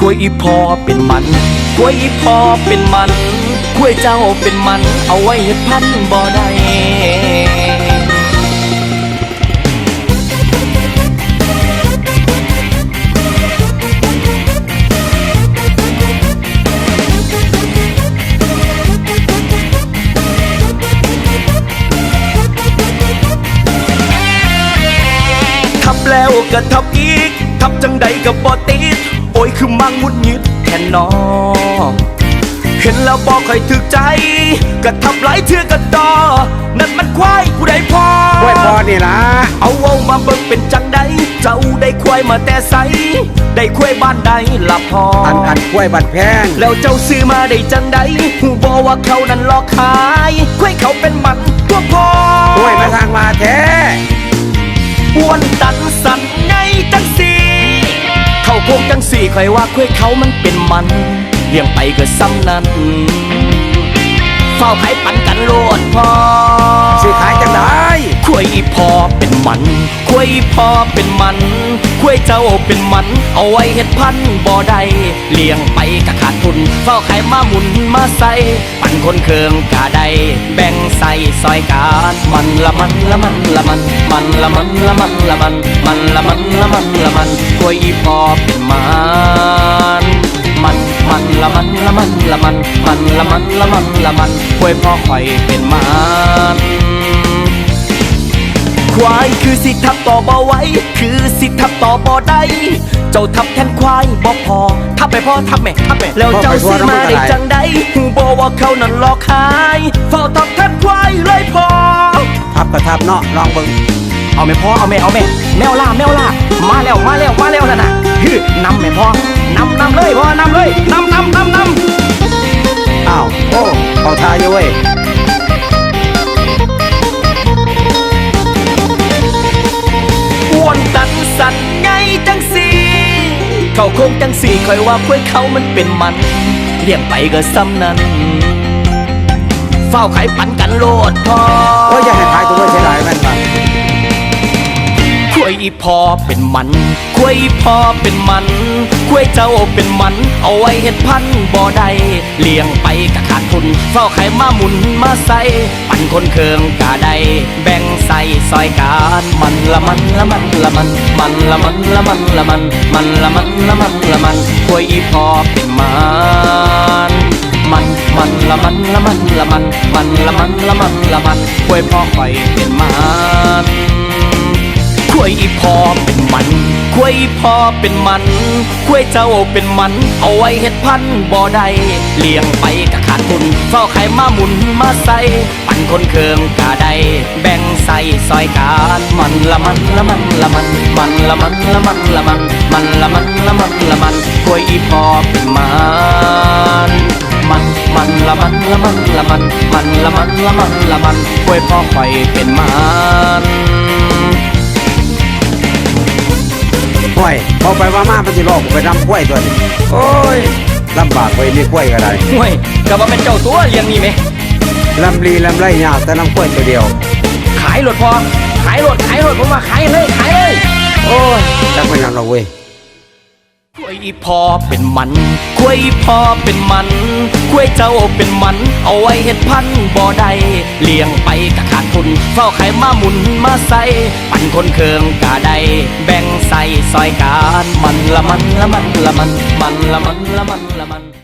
กล้วยอีพอเป็นมันกล้วยอีพอเป็นมันกล้วยเจ้าเป็นมัน เอาไว้เฮ็ดพันบ่ได้ทับแล้วก็ทับอีก ทับจังใดก็บ่ติด ยคือมังงุดหงิดแค่นอเห็นแล้วบอกค่อยถึกใจก็ทับหลายเทื่อกันต่อนั่นมันควายผู้ใดพอกล้วยพอนี่ล่ะเอาเอามาเบิ่งเป็นจังใดเจ้าได้ควายมาแต่ไสได้ควายบ้านใดละพออันอันกล้วยบัดแพงแล้วเจ้าซื้อมาได้จังใดหูบอกว่าเขานั้นหลอกขาย งจังสี่คอยว่าควายเขามันเป็นมันเลี้ยงไปก็ซ้ำนั้นเฝ้าไข่ปันกันโลดพอสิขายจังได้คุยพอเป็นมันคุยพอเป็นมันคุยเจ้าเป็นมัน เอาไว้เฮ็ดพันธุ์บ่ได้เลี้ยงไปกะขาดทุนเฝ้าไข่มาหมุนมาใส่ปันคนเคืองกาได้แบ่งใส่ซอยการมันละมันละมันละมัน มันละมันละมันละมัน มันละมันละมันละมันคุยพอเป็นมันมันมัน ละมันละมันละมันมันละมันละมันละมันคุยพ่อคอยเป็นมันควายคือสิทับต่อบ่ไหว้ คือสิทับต่อบ่ได้เจ้าทับแทนควายบ่พอทับไปพ่อทับแม่ทับแม่แล้วเจ้าซื้อมาได้จังใดหูบ่ว่าเขานั้นหลอกขายเฝ้าทับแทนควายเลยพอทับกระทับเนาะลองเบิ่งเอาแม่พ่อเอาแม่เอาแม่แมวล่าแมวล่ามาแล้วมาแล้วมาแล้วนั่นน่ะฮือนำแม่พ่อ นำนำเลยพ่อนำเลยนำนำนำนำอ้าวโอ้เขาทาอยู่เว้ยอ้วนตันสันไงจังสีเขาโค้งจังสีคอยว่าพวกเขามันเป็นมันเลี้ยงไปก็ซ้ำนั้นเฝ้าไข่ปันกันโลดพอ อีพอเป็นมันคุยอีพอเป็นมันคุยเจ้าเป็นมัน เอาไว้เฮ็ดพันบ่ได้เลี้ยงไปกะขาดทุนเฝ้าไข่มาหมุนมาใส่ปันคนเคืองกะได้แบ่งใส่ซอยการมันละมันละมันละมัน มันละมันละมันละมัน มันละมันละมันละมันคุยอีพอเป็นมันมันมันละมันละมันละมัน มันละมันละมันละมันคุยพ่อคอยเป็นมัน คุยพอเป็นมันคุยพอเป็นมันคุยเจ้าเป็นมัน เอาไว้เฮ็ดพันบ่ได้เลี้ยงไปกะขาดทุนเฝ้าไข่มาหมุนมาใส่ปันคนเคืองกะได้แบ่งใส่ซอยการมันละมันละมันละมัน มันละมันละมันละมัน มันละมันละมันละมันคุยพอเป็นมันมันมันละมันละมันละมัน มันละมันละมันละมันคุยพอคอยเป็นมัน ห้วยเอาไปว่ามามันสิลอกกูไปนำกล้วยตัวนี้โอ้ยลำบากไปมีกล้วยก็ได้ห่วยก็ว่าเป็นเจ้าตัวเลี้ยงนี่ไหมลำลีลำไรยากแต่นำกล้วยตัวเดียว ขายรถพอ ขายรถขายรถผมว่าขายเลยขายเลยโอ้ยจักมันยังเราเว้ยคุยพอเป็นมันคุยพอเป็นมัน คุยเจ้าเป็นมัน เอาไว้เห็ดพันบ่อใดเลี้ยงไปกะขาดทุนเฝ้าไข่มาหมุนมาใส่ปันคนเคืองกะได้แบ่งใส่ซอยการมันละมันละมันละมันมันละมันละมันละมัน